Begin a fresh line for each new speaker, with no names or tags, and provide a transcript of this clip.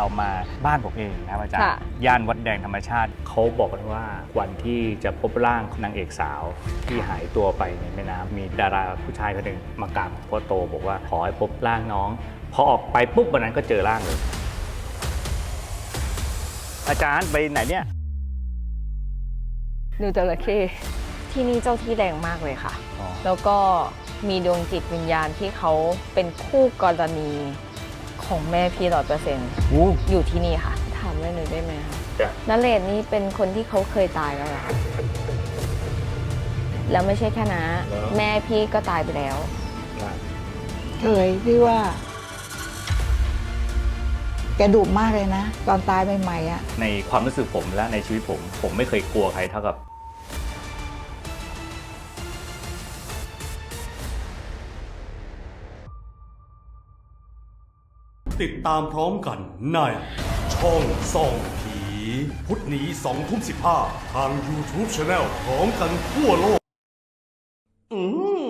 เอามาบ้านผมเองนะครับอาจารย์
ค่ะ
ย่านวัดแดงธรรมชาติ เขาบอกกันว่าวันที่จะพบร่างนางเอกสาวที่หายตัวไปในแม่น้ำมีดาราผู้ชายคนหนึ่งมากราบพ่อโตบอกว่าขอให้พบร่างน้อง พอออกไปปุ๊บวันนั้นก็เจอร่างเลย อาจารย์ไปไหนเนี่ย
ดูจระเข้ที่นี่เจ้าที่แรงมากเลยค่ะ
อ๋อ
แล้วก็มีดวงจิตวิญญาณที่เขาเป็นคู่กรณี ของแม่พี่ร้อยเปอร์เซ็นต์
อู้
อยู่ที่นี่ค่ะ ถามได้หน่อยได้ไหมคะ
จ้ะ
นเรศนี่เป็นคนที่เขาเคยตายแล้วเหรอคะแล้วไม่ใช่แค่นะ แม่พี่ก็ตายไปแล้ว
เคยพี่ว่า แกดุมากเลยนะ ตอนตายใหม่ๆอะ
ในความรู้สึกผมและในชีวิตผม ผมไม่เคยกลัวใครเท่ากับ
ติดตามพร้อมกันใน ช่องส่องผี พุธนี้สองทุ่มสิบห้าทาง YouTube Channel พร้อมกันทั่วโลก อืม